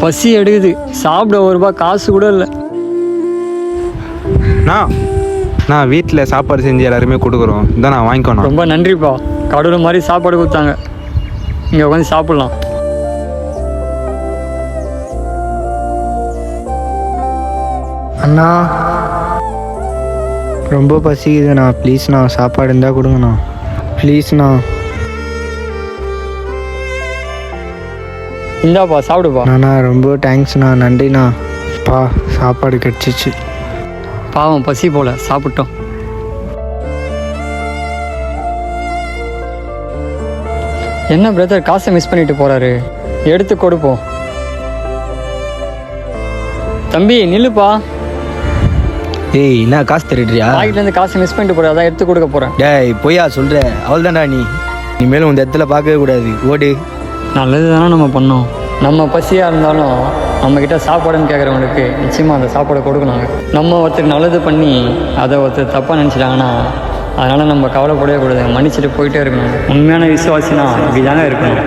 பசி எடுக்குது. சாப்பிட ஒரு ரூபாய் காசு கூட இல்லை. நான் நான் வீட்டில் சாப்பாடு செஞ்சு எல்லாருமே கொடுக்குறோம். இதான் நான் வாங்கிக்கணும் ரொம்ப நன்றிப்பா. கடவுள் மாதிரி சாப்பாடு கொடுத்தாங்க. இங்கே உட்காந்து சாப்பிட்லாம். அண்ணா ரொம்ப பசிக்குதுண்ணா. ப்ளீஸ்ண்ணா சாப்பாடு இருந்தால் கொடுங்கண்ணா. ப்ளீஸ்ண்ணா இந்தாப்பா சாப்பிடுப்பா. அண்ணா ரொம்ப தேங்க்ஸ்ண்ணா நன்றிண்ணா. பா சாப்பாடு கிடச்சிச்சு. பாவம் பசி போல சாப்பிட்டோம். என்ன பிரதர் காசை மிஸ் பண்ணிட்டு போறாரு? எடுத்து கொடுப்போம் தம்பி நில்லுப்பா. ஏய் என்ன காசு திருடுறியா பாக்கெட்ல இருந்து காசை மிஸ் பண்ணிட்டு போற அதான் எடுத்து கொடுக்க போறேன். டேய் பொய்யா சொல்ற. அவள் தான்டா நீ. இனிமேலும் இந்த இடத்துல பார்க்கவே கூடாது. ஓடு. நல்லது தானே நம்ம பண்ணோம். நம்ம பசியாக இருந்தாலும் நம்மக்கிட்ட சாப்பாடுன்னு கேட்குறவங்களுக்கு நிச்சயமாக அந்த சாப்பாடை கொடுக்கணும். நம்ம ஒருத்தர் நல்லது பண்ணி அதை ஒருத்தர் தப்பாக நினச்சிட்டாங்கன்னா அதனால் நம்ம கவலைப்படவே கூடாது. மன்னிச்சுட்டு போயிட்டே இருக்கணும். உண்மையான விசுவாசினா இப்படி தானே இருக்கணும்.